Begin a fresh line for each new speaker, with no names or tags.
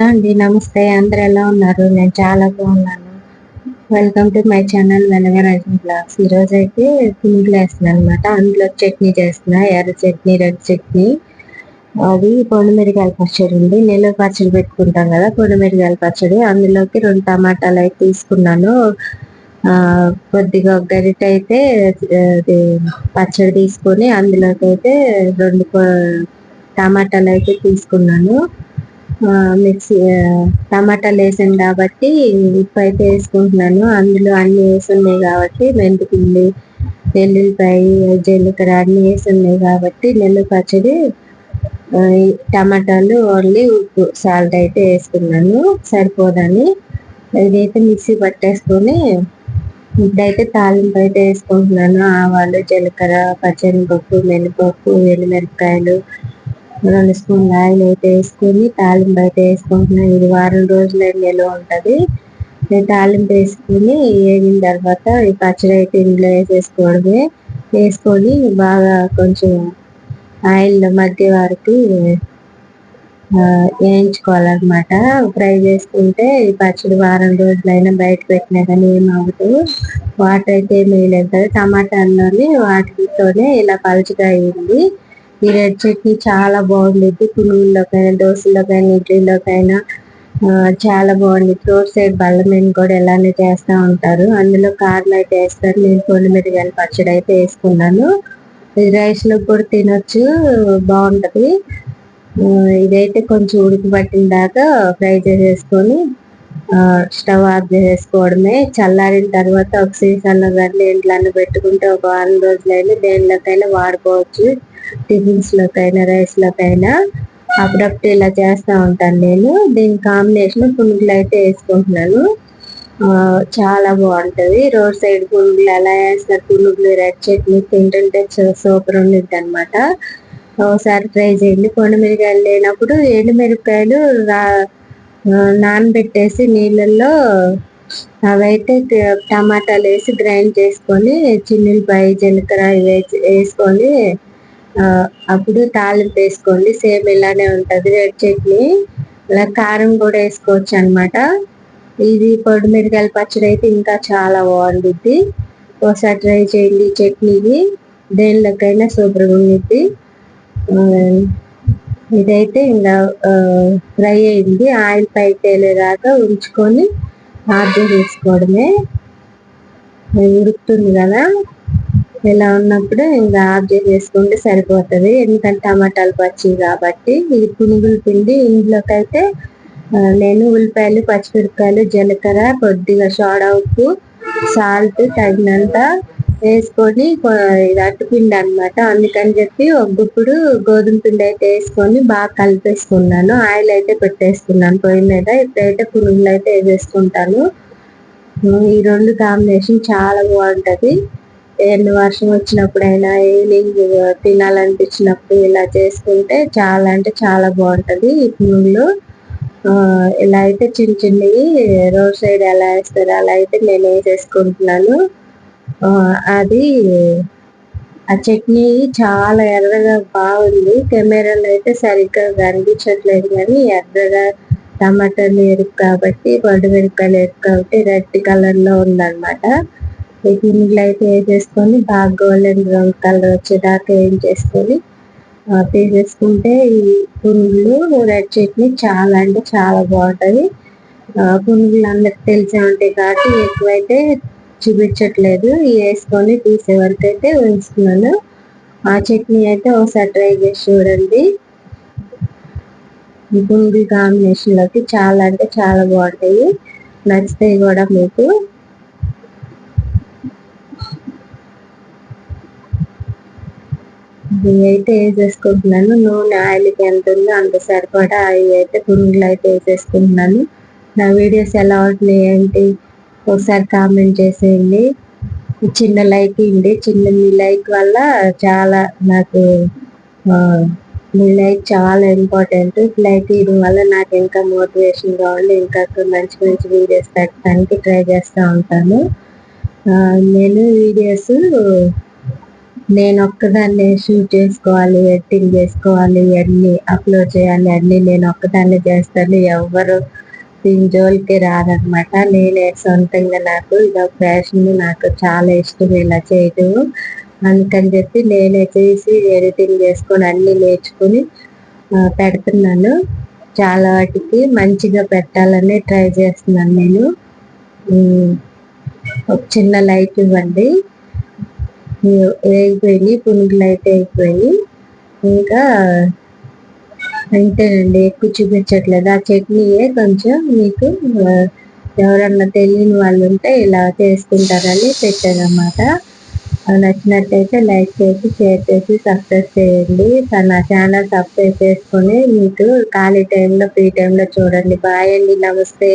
అండి నమస్తే. అందరు ఎలా ఉన్నారు? నేను చాలా బాగున్నాను. వెల్కమ్ టు మై ఛానల్ వెనగరాజన్ బ్లాగ్స్ ఈరోజు అయితే పిండిలు వేస్తున్నాను అనమాట అందులో చట్నీ చేస్తున్నా. ఎర్ర చట్నీ రెడ్ చట్నీ. అది పొడిమిరకాయల పచ్చడి ఉంది. నిల్వ పచ్చడి పెట్టుకుంటాం కదా పొడిమిరకాయల పచ్చడి. అందులోకి రెండు టమాటాలు అయితే తీసుకున్నాను. కొద్దిగా ఒక గరిట అయితే అది పచ్చడి తీసుకొని అందులోకి అయితే రెండు టమాటాలు అయితే తీసుకున్నాను. మిక్సీ టమాటాలు వేసాను కాబట్టి ఉప్పు అయితే వేసుకుంటున్నాను. అందులో అన్ని వేసి ఉన్నాయి కాబట్టి మెంతిపిండి వెల్లుల్లిపాయ జీలకర్ర అన్ని వేసి ఉన్నాయి కాబట్టి నెల్లు పచ్చడి టమాటాలు ఓన్లీ ఉప్పు సాల్ట్ అయితే వేసుకున్నాను. సరిపోదని. ఇదైతే మిక్సీ పట్టేసుకొని ఇప్పుడైతే తాలింపు అయితే వేసుకుంటున్నాను. ఆవాలు జీలకర్ర పచ్చనిపప్పు మినపప్పు ఎండుమిరపకాయలు రెండు స్పూన్లు ఆయిల్ అయితే వేసుకొని తాలింపు అయితే వేసుకుంటున్నాను ఇది వారం రోజులు నిల్వ ఉంటుంది. నేను తాలింపు వేసుకొని వేగిన తర్వాత ఈ పచ్చడి అయితే ఇంట్లో వేసేసుకోవడమే. వేసుకొని బాగా కొంచెం ఆయిల్ మధ్య వరకు వేయించుకోవాలన్నమాట. ఫ్రై చేసుకుంటే ఈ పచ్చడి వారం రోజులైనా బయట పెట్టినా కానీ ఏమవుతూ వాటర్ అయితే ఏమి వేయలేదు కదా టమాటాల్లోనే వాటితోనే ఇలా పలుచగా అయింది. ఈ రెడ్ చట్నీ చాలా బాగుండిద్ది. పునుగుల్లోకైనా దోశల్లోకైనా ఇడ్లీలోకైనా చాలా బాగుంది రోడ్ సైడ్ బల్ల మీద కూడా ఇలానే చేస్తూ ఉంటారు. అందులో కారం అయితే వేస్తారు. నేను పొడి మీద కానీ పచ్చడి అయితే వేసుకున్నాను. ఇది రైస్లో కూడా తినొచ్చు. బాగుంటది. ఇదైతే కొంచెం ఉడికి పట్టిన దాకా ఫ్రై చేసేసుకొని స్టవ్ ఆఫ్ చేసుకోవడమే చల్లారిన తర్వాత ఒక సీసాలో కానీ ఇంట్లో పెట్టుకుంటే ఒక వారం రోజులైనా దేనిలోకైనా వాడుకోవచ్చు. టిఫిన్స్ లోకైనా రైస్ లోకైనా. అప్పుడప్పుడు ఇలా చేస్తూ ఉంటాను నేను. దీని కాంబినేషన్ పునుగులు అయితే వేసుకుంటున్నాను. చాలా బాగుంటుంది. రోడ్ సైడ్ పునుగులు ఎలా వేస్తారు పునుగులు రెడ్ చట్నీ తింటుంటే సూపర్ ఉండిద్ది అనమాట ఒకసారి ట్రై చేయండి. మిరకాయలు లేనప్పుడు ఎండుమిరపకాయలు నానబెట్టేసి నీళ్ళల్లో అవైతే టమాటాలు వేసి గ్రైండ్ చేసుకొని చిన్నులపాయ జీలకర్ర వేసుకొని అప్పుడు తాలింపు వేసుకోండి. సేమ్ ఇలానే ఉంటుంది. రెడ్ చట్నీ అలా కారం కూడా వేసుకోవచ్చు అనమాట ఇది పొడి మిరకాయల పచ్చడి అయితే ఇంకా చాలా బాగుంటుంది ఒకసారి ట్రై చేయండి చట్నీకి దేనిలోకైనా సూపర్గా ఉండిద్ది. ఇదైతే ఇంకా ఫ్రై అయింది. ఆయిల్ పై తేలేదాకా ఉంచుకొని ఆర్డర్ చేసుకోవడమే. ఉడుకుతుంది కదా. ఇలా ఉన్నప్పుడు ఇంకా ఆఫ్ చేసుకుంటే సరిపోతుంది. ఎందుకంటే టమాటాలు పచ్చి కాబట్టి. ఇది పునుగులు పిండి ఇంట్లోకైతే నేను ఉల్లిపాయలు పచ్చిమిరపకాయలు జీలకర్ర కొద్దిగా సోడా ఉప్పు సాల్ట్ తగినంత వేసుకొని ఇది అట్టుపిండి అనమాట అందుకని చెప్పి ఒక గుప్పుడు గోధుమ పిండి అయితే వేసుకొని బాగా కలిపేసుకున్నాను. ఆయిల్ అయితే పెట్టేసుకున్నాను. పొయ్యి మీద ఇప్పుడైతే పునుగులు అయితే వేసేసుకుంటాను. ఈ రెండు కాంబినేషన్ చాలా బాగుంటుంది. ఎన్ని వర్షం వచ్చినప్పుడైనా ఈవినింగ్ తినాలనిపించినప్పుడు ఇలా చేసుకుంటే చాలా అంటే చాలా బాగుంటుంది ఈ పునుగులు. ఇలా అయితే చిన్న చిన్నవి రోడ్ సైడ్ ఎలా వేస్తారు అలా అయితే నేను వేసేసుకుంటున్నాను. అది ఆ చట్నీ చాలా ఎర్రగా బాగుంది. కెమెరాలో అయితే సరిగ్గా కనిపించట్లేదు కానీ ఎర్రగా టమాటాలు ఎరుపు కాబట్టి పండు మిరపకాయలు ఎరుపు కాబట్టి రెడ్ కలర్లో ఉందన్నమాట. ఈ గిన్నెలు అయితే వేసేసుకొని బాగా గోల్డెన్ బ్రౌన్ కలర్ వచ్చేదాకా ఏం చేసుకొని తీసేసుకుంటే ఈ పునుగులు రెడ్ చట్నీ చాలా అంటే చాలా బాగుంటుంది. పునుగులు అందరికి తెలిసే ఉంటాయి కాబట్టి ఎక్కువైతే చూపించట్లేదు. వేసుకొని తీసే వరకు అయితే ఉంచుతున్నాను. ఆ చట్నీ అయితే ఒకసారి ట్రై చేసి చూడండి. గుండి కాంబినేషన్లోకి చాలా అంటే చాలా బాగుంటాయి. నచ్చుతాయి కూడా మీకు. ఇవి అయితే వేసేసుకుంటున్నాను. నూనె ఆయిల్కి ఎంత ఉందో అంత సరిపడా ఆయిల్ అయితే గుండెలు అయితే వేసేసుకుంటున్నాను. నా వీడియోస్ ఎలా ఉంటున్నాయి ఏంటి? ఒకసారి కామెంట్ చేసేయండి. చిన్న లైక్ ఇండి చిన్న మీ లైక్ వల్ల చాలా నాకు మీ లైక్ చాలా ఇంపార్టెంట్. లైక్ ఇవ్వడం వల్ల నాకు ఇంకా మోటివేషన్ కావాలి ఇంకా మంచి మంచి వీడియోస్ పెట్టడానికి ట్రై చేస్తూ ఉంటాను. నేను వీడియోస్ నేను ఒక్కదాన్నే షూట్ చేసుకోవాలి ఎడిటింగ్ చేసుకోవాలి అన్నీ అప్లోడ్ చేయాలి అన్నీ నేను ఒక్కదాన్నే చేస్తాను. ఎవరు దీని జోలికి రారనమాట నేనే సొంతంగా నాకు ఇదొక ఫ్యాషన్ నాకు చాలా ఇష్టం ఇలా చేయటం. అందుకని చెప్పి నేనే చేసి ఎడిటింగ్ చేసుకొని అన్ని నేర్చుకుని పెడుతున్నాను. చాలా వాటికి మంచిగా పెట్టాలని ట్రై చేస్తున్నాను నేను. ఒక చిన్న లైట్ ఇవ్వండి. అయిపోయినాయి పునుగులు అయితే అయిపోయినాయి. ఇంకా అంతేనండి ఎక్కువ చూపించట్లేదు. ఆ చట్నీయే కొంచెం మీకు ఎవరన్నా తెలియని వాళ్ళు ఉంటే ఇలా చేసుకుంటారని పెట్టానమాట నచ్చినట్టయితే లైక్ చేసి షేర్ చేసి సబ్స్క్రైబ్ చేయండి. నా ఛానల్ సబ్స్క్రైబ్ చేసుకొని మీకు ఖాళీ టైంలో ఫ్రీ టైంలో చూడండి. బాయ్ అండి నమస్తే.